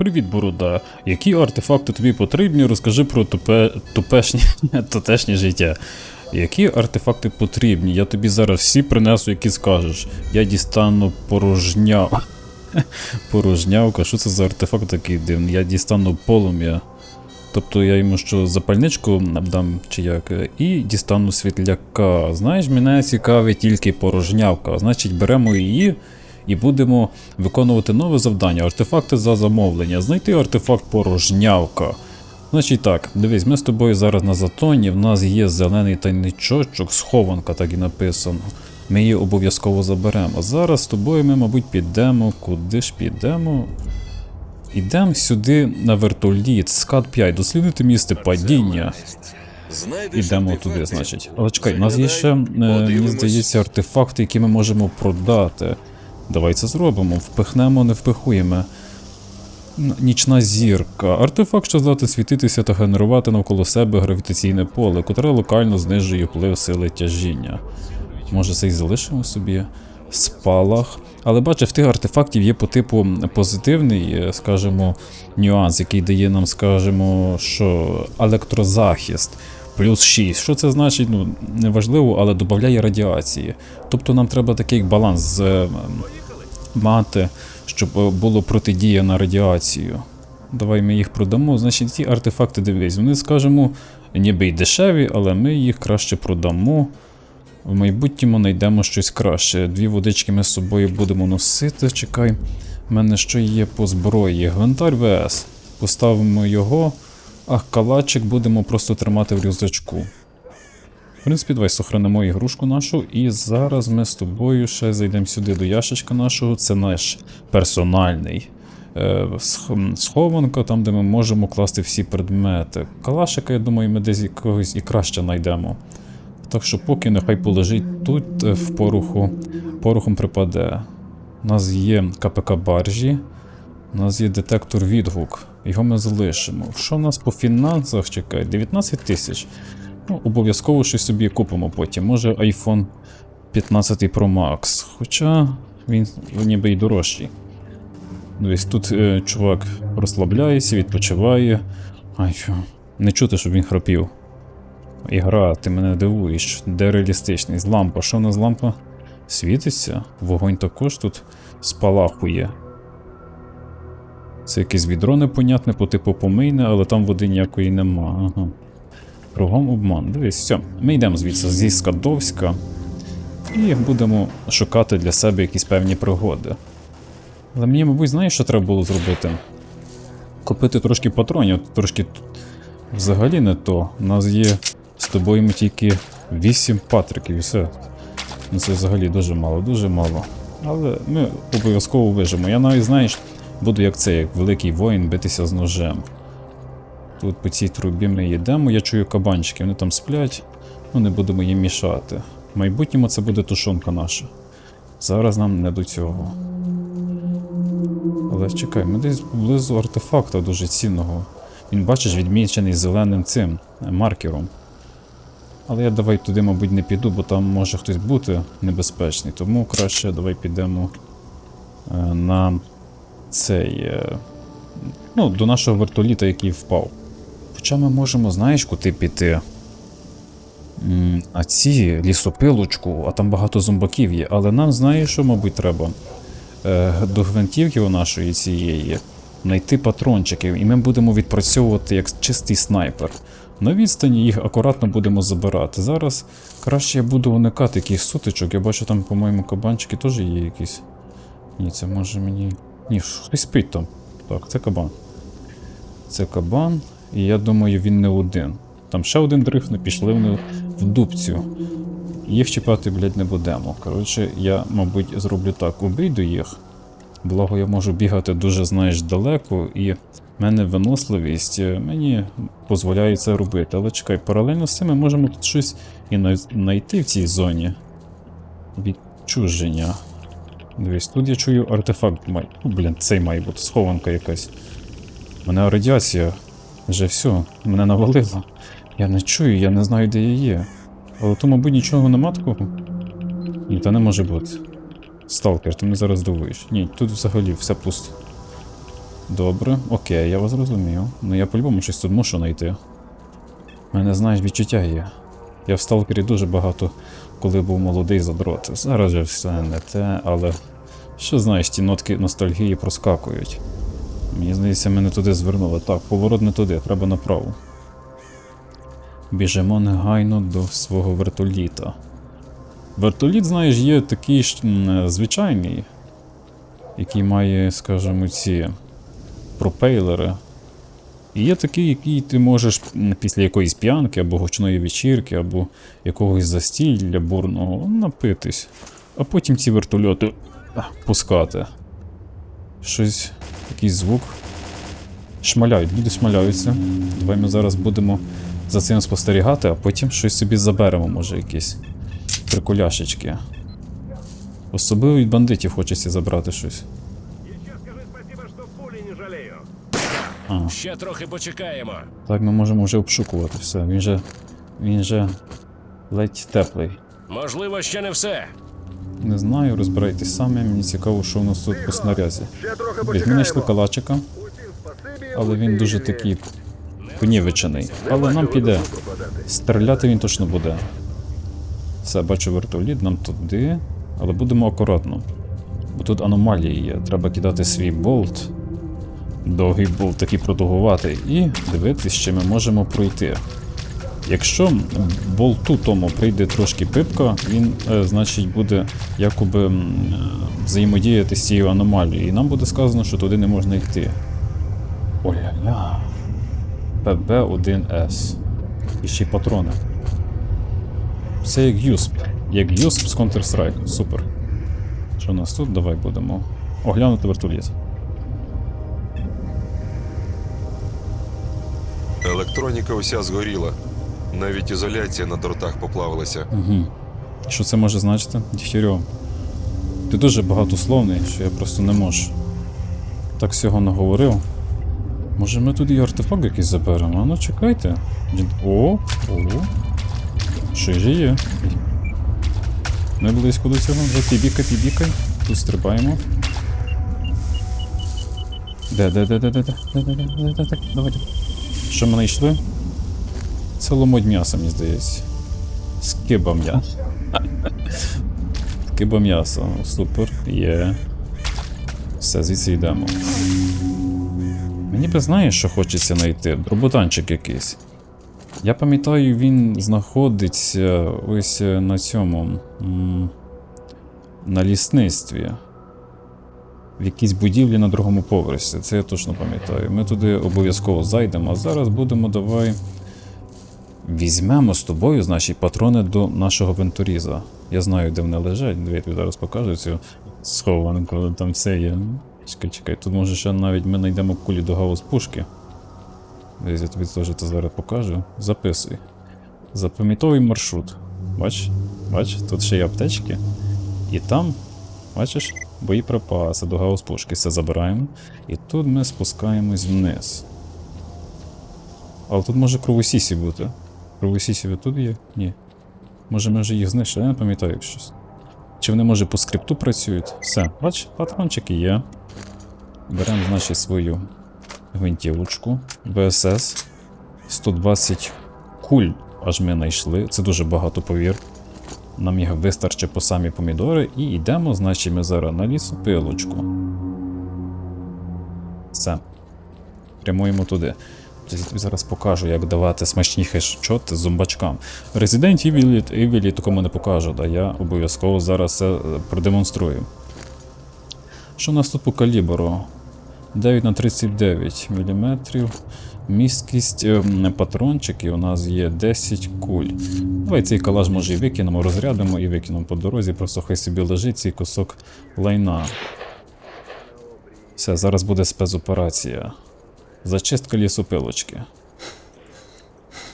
Привіт, Борода. Які артефакти тобі потрібні? Розкажи про тупе... тупешні тутешнє життя. Які артефакти потрібні? Я тобі зараз всі принесу, які скажеш. Я дістану порожняв. Порожнявка, що це за артефакт такий дивний? Я дістану полум'я. Тобто я йому що запальничку дам чи як, і дістану світляка. Знаєш, мене цікавить тільки порожнявка. Значить, беремо її і будемо виконувати нове завдання. Артефакти за замовлення. Знайти артефакт порожнявка. Значить так, дивись, ми з тобою зараз на затоні, в нас є зелений тайничочок, схованка, так і написано. Ми її обов'язково заберемо. Зараз з тобою ми, мабуть, підемо. Куди ж підемо? Ідемо сюди на вертоліт, скат 5, дослідити місце падіння. Ідемо туди, значить. Але чекай, у нас є ще, е, мені здається, артефакти, які ми можемо продати. Давай це зробимо. Впихнемо, не впихуємо. Нічна зірка. Артефакт, що здатний світитися та генерувати навколо себе гравітаційне поле, котре локально знижує вплив сили тяжіння. Може, це і залишимо собі. Спалах. Але бачиш, в тих артефактів є по типу позитивний, е, скажімо, нюанс, який дає нам, скажімо, що електрозахист. Плюс 6. Що це значить? Ну, неважливо, але додає радіації. Тобто нам треба такий баланс е, м, мати, щоб е, було протидія на радіацію. Давай ми їх продамо. Значить, ці артефакти дивись, вони, скажімо, ніби й дешеві, але ми їх краще продамо. В майбутньому знайдемо щось краще. Дві водички ми з собою будемо носити. Чекай. У мене що є по зброї? Гвинтар ВС. Поставимо його, а калачик будемо просто тримати в рюкзачку. В принципі, давай сохранимо ігрушку нашу, і зараз ми з тобою ще зайдемо сюди до ящичка нашого. Це наш персональний е, сх- схованка, там, де ми можемо класти всі предмети. Калашика, я думаю, ми десь якогось і краще знайдемо. Так що поки нехай полежить тут е, в пороху, порохом припаде. У нас є КПК баржі, у нас є детектор відгук. Його ми залишимо. Що у нас по фінансах чекає? 19 тисяч. Ну, обов'язково щось собі купимо потім. Може iPhone 15 Pro Max. Хоча він ніби й дорожчий. Дивись, тут е, чувак розслабляється, відпочиває. Ай, не чути, щоб він хропів. Ігра, ти мене дивуєш, де реалістичність? Лампа, що у нас лампа? Світиться? Вогонь також тут спалахує. Це якесь відро непонятне, по типу помийне, але там води ніякої нема. Ага. Кругом обман. Дивись, все. Ми йдемо звідси зі Скадовська і будемо шукати для себе якісь певні пригоди. Але мені, мабуть, знаєш, що треба було зробити? Купити трошки патронів, трошки взагалі не то. У нас є з тобою тільки 8 патриків і все. Ну це взагалі дуже мало, дуже мало. Але ми обов'язково вижимо. Я навіть, знаєш, буду як це, як великий воїн битися з ножем. Тут по цій трубі ми йдемо, я чую кабанчики, вони там сплять, ну не будемо їм мішати. В майбутньому це буде тушонка наша. Зараз нам не до цього. Але чекай, ми десь поблизу артефакта дуже цінного. Він, бачиш, відмічений зеленим цим е, маркером. Але я давай туди, мабуть, не піду, бо там може хтось бути небезпечний. Тому краще давай підемо е, на цей. Е, ну, до нашого вертоліта, який впав. Хоча ми можемо, знаєш, куди піти. А ці лісопилочку, а там багато зомбаків є, але нам знаєш, що, мабуть, треба е, до гвинтівки у нашої цієї знайти патрончиків, і ми будемо відпрацьовувати як чистий снайпер. На відстані їх акуратно будемо забирати. Зараз краще я буду уникати якихось сутичок. Я бачу, там, по-моєму, кабанчики теж є якісь. Ні, це може мені. Ні, хтось спить там. Так, це кабан. Це кабан, і я думаю, він не один. Там ще один дрифне, пішли вони в дубцю. Їх чіпати, блядь, не будемо. Коротше, я, мабуть, зроблю так: обійду їх. Благо я можу бігати дуже, знаєш, далеко, і в мене виносливість е, мені дозволяє це робити. Але чекай, паралельно з цим ми можемо тут щось і знайти в цій зоні. Відчуження. Дивись, тут я чую артефакт має. Ну, блін, цей має бути схованка якась. Мене радіація. Вже все, мене навалило. Я не чую, я не знаю, де я є. Але тут, мабуть, нічого нема такого. Ні, та не може бути. Сталкер, ти мене зараз дивуєш. Ні, тут взагалі все пусто. Добре, окей, я вас зрозумів. Ну я по-любому щось тут мушу знайти. Мене, знаєш, відчуття є. Я в сталкері дуже багато, коли був молодий задрот. Зараз же все не те, але що знаєш, ті нотки ностальгії проскакують. Мені здається, мене туди звернули. Так, поворот не туди, треба направо. Біжимо негайно до свого вертоліта. Вертоліт, знаєш, є такий ж звичайний, який має, скажімо, ці пропейлери. І є такий, який ти можеш після якоїсь п'янки або гучної вечірки, або якогось застілля бурного напитись, а потім ці вертольоти пускати. Щось, якийсь звук. Шмаляють, люди шмаляються. Давай ми зараз будемо за цим спостерігати, а потім щось собі заберемо, може, якісь приколяшечки. Особливо від бандитів хочеться забрати щось. А, Ще трохи почекаємо. так ми можемо вже обшукувати все. Він же. Він же ледь теплий. Можливо, ще не все. Не знаю, розбирайтесь самі, мені цікаво, що у нас тут по снарязі. Блін, ми знайшли калачика, але він дуже такий понівечений. Але нам піде. Стріляти він точно буде. Все, бачу вертоліт, нам туди. Але будемо акуратно. Бо тут аномалії є. Треба кидати свій болт. Довгий болт такий продовгувати. І дивитись, чи ми можемо пройти. Якщо болту тому прийде трошки пипка, він, е, значить, буде якоби е, взаємодіяти з цією аномалією. І нам буде сказано, що туди не можна йти. Оля-ля. ПБ-1С. І ще й патрони. Це як юсп. Як юсп з Counter-Strike. Супер. Що у нас тут? Давай будемо. Оглянути вертоліт. Електроніка уся згоріла. Навіть ізоляція на дротах поплавилася. Угу. Що це може значити? Дігтярьов. Ти дуже багатословний, що я просто не можу. Так всього наговорив. Може ми тут і артефакт якийсь заберемо? А ну чекайте. О, о. Що ж є. Ми близько до цього. Вже пібікай, пібікай. Тут стрибаємо. Де, де, де, де, де, де, де, де, де, де, де, де, давай. Що ми знайшли? Це ломоть м'яса, мені здається. Скиба м'ясо. Скиба м'ясо. Супер. Є. Все, звідси йдемо. Мені би знаєш, що хочеться знайти? Роботанчик якийсь. Я пам'ятаю, він знаходиться ось е, на цьому. На лісництві. В якійсь будівлі на другому поверсі. Це я точно пам'ятаю. Ми туди обов'язково зайдемо, а зараз будемо давай. Візьмемо з тобою, значить, патрони до нашого вентуріза. Я знаю, де вони лежать. Диви, я тобі зараз покажу цю схованку, там все є. Чекай, чекай, тут може ще навіть ми знайдемо кулі до гаус пушки. Десь я тобі теж це зараз покажу. Записуй. Запам'ятовуй маршрут. Бач? Бач, тут ще є аптечки. І там, бачиш, боєприпаси до гаус пушки. Все забираємо. І тут ми спускаємось вниз. Але тут може кровосісі бути. Кровосісі ви тут є? Ні. Може ми вже їх знайшли, я не пам'ятаю як щось. Чи вони, може, по скрипту працюють? Все, бач, патрончики є. Беремо, значить, свою гвинтівочку ВСС. 120 куль аж ми знайшли. Це дуже багато, повір. Нам їх вистачить по самі помідори. І йдемо, значить, ми зараз на лісопилочку. Все. Прямуємо туди. Я тобі зараз покажу, як давати смачні хешчоти зомбачкам. Resident Evil, Evil такому не покажу, а я обов'язково зараз це е, продемонструю. Що у по калібру? 9 на 39 мм. Місткість е, м, патрончиків у нас є 10 куль. Давай цей калаш може і викинемо, розрядимо і викинемо по дорозі, просто хай собі лежить цей кусок лайна. Все, зараз буде спецоперація. Зачистка лісопилочки.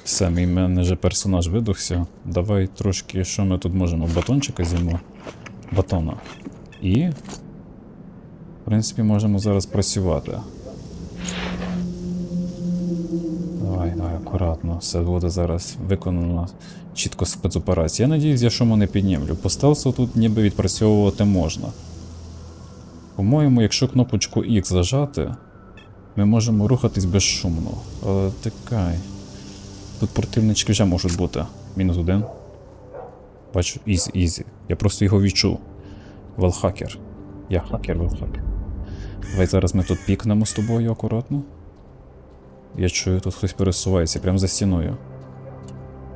Все, мій вже персонаж видохся. Давай трошки, що ми тут можемо? Батончика з'їмо. Батона. І. В принципі, можемо зараз працювати. Давай, давай, акуратно. Все буде зараз виконано чітко спецоперація. Я надіюсь, я шуму не піднімлю. По стелсу тут ніби відпрацьовувати можна. По-моєму, якщо кнопочку X зажати, Ми можемо рухатись безшумно. Але тикай. Тут противнички вже можуть бути. Мінус один. Бачу, ізі, ізі. Я просто його відчув. Валхакер. Я хакер, валхакер. Давай зараз ми тут пікнемо з тобою акуратно. Я чую, тут хтось пересувається прямо за стіною.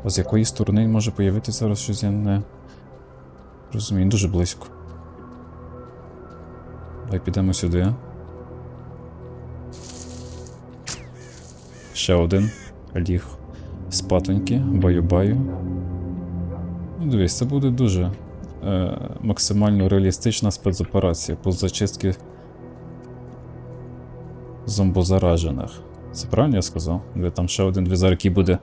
А з якої сторони може появитися зараз щось я не розумію, дуже близько. Давай підемо сюди. Ще один. Ліг. Спатоньки, баю-баю. Ну, дивись, це буде дуже е, максимально реалістична спецоперація по зачистці зомбозаражених. Це правильно я сказав? Диви, там ще один візар, який буде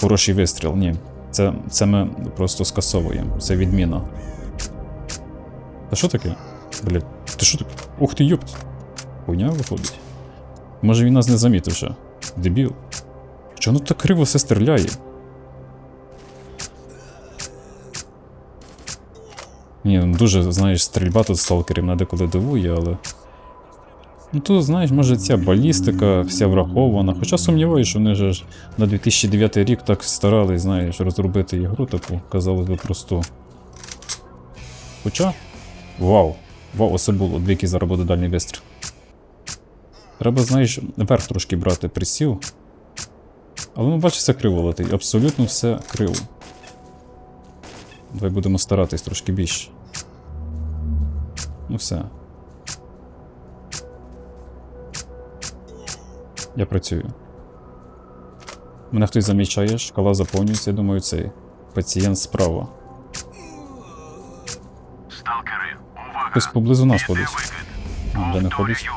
хороший вистріл. Ні. Це, це ми просто скасовуємо. Це відміна. Та що таке? Блять, ти що таке? Ух ти йопт. Хуйня виходить. Може він нас не замітив ще. Дебіл. Чого так криво все стріляє? Ні, ну дуже, знаєш, стрільба тут сталкерів на деколи дивує, але. Ну тут, знаєш, може ця балістика вся врахована. Хоча сумніваюся, що вони ж на 2009 рік так старались, знаєш, розробити ігру таку, казалось би, просту. Хоча. Вау! Вау, оце було, двійки зараз буде дальній вистріл. Треба, знаєш, вверх трошки брати присів. Але ну бачиш, все криво летить. Абсолютно все криво. Давай будемо старатись трошки більше. Ну все. Я працюю. Мене хтось замічає, шкала заповнюється, я думаю, цей пацієнт справа. Сталкери, увага! Хтось поблизу нас ходить. де не ходить?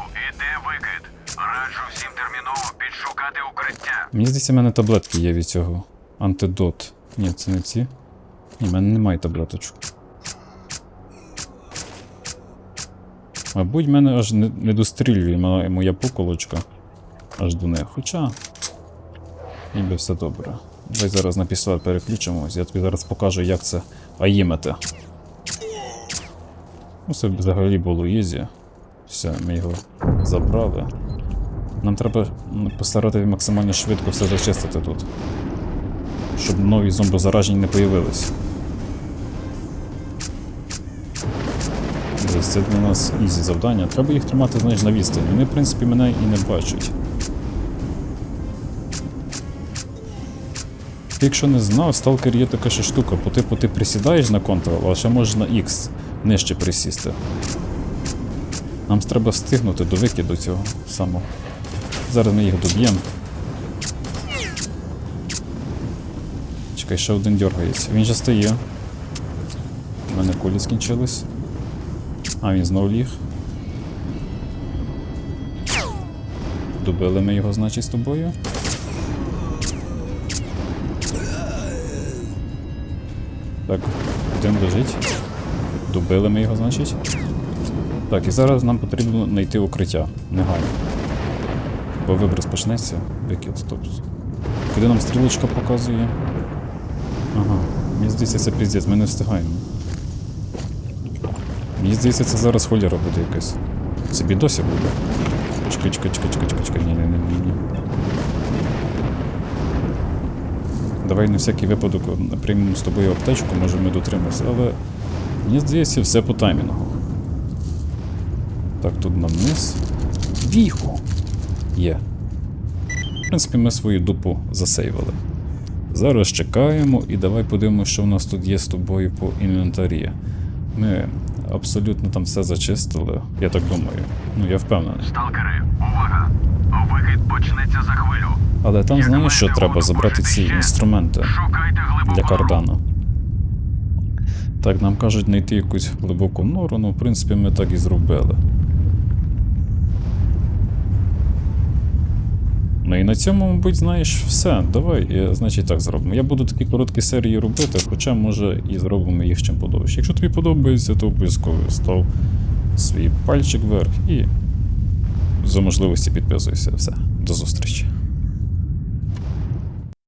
Мені здається, в мене таблетки є від цього. Антидот. Ні, це не ці. Ні, в мене немає таблеточок. Мабуть, в мене аж не, не дострілює моя, моя поколочка. Аж до них. Хоча. Ніби все добре. Давай зараз на пістолет переключимось. Я тобі зараз покажу, як це аїмити. Ну, це взагалі було ізі. Все, ми його забрали. Нам треба постарати максимально швидко все зачистити тут. Щоб нові зомбозаражені не появились. Це для нас ізі завдання. Треба їх тримати, знаєш, на відстані. Вони, в принципі, мене і не бачать. Якщо не знав, в сталкері є така ще штука, по типу ти присідаєш на Ctrl, а ще можеш на X нижче присісти. Нам треба встигнути до викиду цього самого. Зараз ми їх доб'ємо. Чекай, ще один дергається. Він же стає. У мене кулі скінчились. А, він знов ліг. Добили ми його, значить, з тобою. Так, один лежить. Добили ми його, значить. Так, і зараз нам потрібно знайти укриття. Негайно. Бо виброс почнеться. Викид, тобто. Куди нам стрілочка показує? Ага, мені здається, це піздець, ми не встигаємо. Мені здається, це зараз холєра буде якась. Це бідося буде. Чекай, чекай, чекай, чекай, чекай, чекай, ні, ні, ні, ні. Давай на всякий випадок приймемо з тобою аптечку, може ми дотримаємося, але мені здається, все по таймінгу. Так, тут на вниз. Віхо! Є. В принципі, ми свою дупу засейвили. Зараз чекаємо і давай подивимося, що в нас тут є з тобою по інвентарі. Ми абсолютно там все зачистили, я так думаю. Ну, я впевнений. Сталкери, увага! Викид почнеться за хвилю. Але там Як знаєш, що треба забрати ці ще? інструменти для кардана. Так, нам кажуть знайти якусь глибоку нору, ну в принципі ми так і зробили. Ну і на цьому, мабуть, знаєш, все. Давай, я, значить, так зробимо. Я буду такі короткі серії робити, хоча, може, і зробимо їх чим подовше. Якщо тобі подобається, то обов'язково став свій пальчик вверх і за можливості підписуйся. Все, до зустрічі.